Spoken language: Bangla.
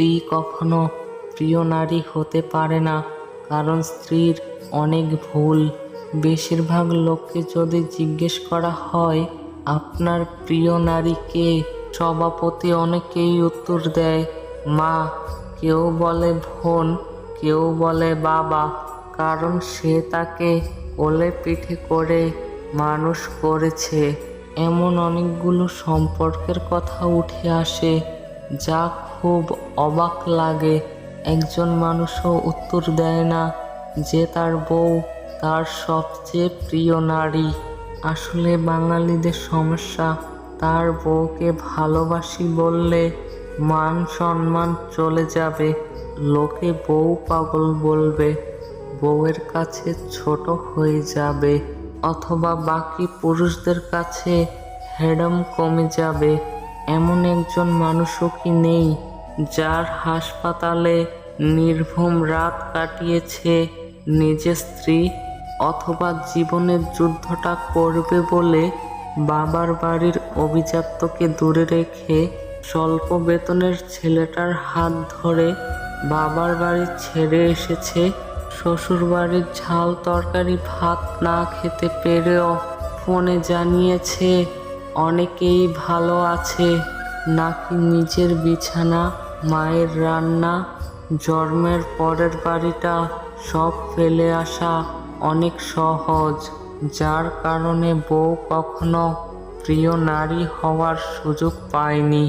স্ত্রী কখনো প্রিয় নারী হতে পারে না, কারণ স্ত্রীর অনেক ভুল। বেশিরভাগ লোককে যদি জিজ্ঞেস করা হয়, আপনার প্রিয় নারী কে? সভাপতি অনেকেই উত্তর দেয়, মা। কেউ বলে, বোন। কেউ বলে, বাবা। কারণ সে তাকে কোলে পিঠে করে মানুষ করেছে। এমন অনেকগুলো সম্পর্কের কথা উঠে আসে, যা খুব অবাক লাগে। একজন মানুষও উত্তর দেয় না যে তার বউ তার সবচেয়ে প্রিয় নারী। আসলে বাঙালিদের সমস্যা, তার বউকে ভালোবাসি বললে মান সম্মান চলে যাবে, লোকে বউ পাগল বলবে, বউয়ের কাছে ছোট হয়ে যাবে, অথবা বাকি পুরুষদের কাছে হেডম কমে যাবে। এমন একজন মানুষও কি নেই? যার হাসপাতালে নির্ভুম রাত কাটিয়েছে নিজের স্ত্রী অথবা জীবনের যুদ্ধটা করবে বলে বাবার বাড়ির অভিজাত্যকে দূরে রেখে স্বল্প বেতনের ছেলেটার হাত ধরে বাবার বাড়ি ছেড়ে এসেছে। শ্বশুর বাড়ির ঝাল তরকারি ভাত না খেতে পেরেও ফোনে জানিয়েছে, অনেকেই ভালো আছে। নাকি নিজের বিছানা, মায়ের রান্না, জন্মের পরের বাড়িটা সব ফেলে আসা অনেক সহজ, যার কারণে বউ কখনো প্রিয় নারী হওয়ার সুযোগ পায়নি।